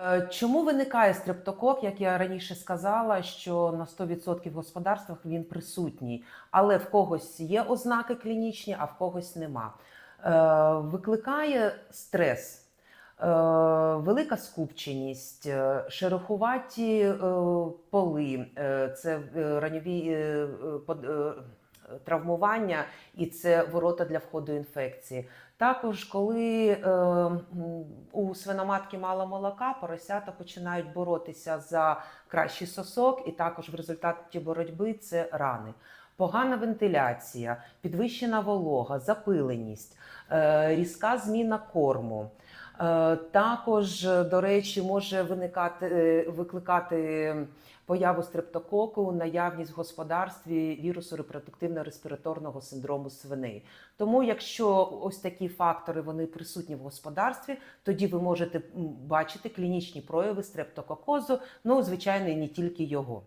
Е, Чому виникає стрептокок? Як я раніше сказала, що на 100% в господарствах він присутній, але в когось є ознаки клінічні, а в когось нема. Е, Викликає стрес, е, велика скупченість, шерохуваті поли, це раньові травмування і це ворота для входу інфекції. Також, коли у свиноматки мало молока, поросята починають боротися за кращий сосок, і також в результаті боротьби це рани. Погана вентиляція, підвищена волога, запиленість, е, різка зміна корму. Е, Також, до речі, може виникати е, викликати появу стрептококу, наявність в господарстві вірусу репродуктивно-респіраторного синдрому свиней. Тому, якщо ось такі фактори вони присутні в господарстві, тоді ви можете бачити клінічні прояви стрептококозу, ну звичайно, і не тільки його.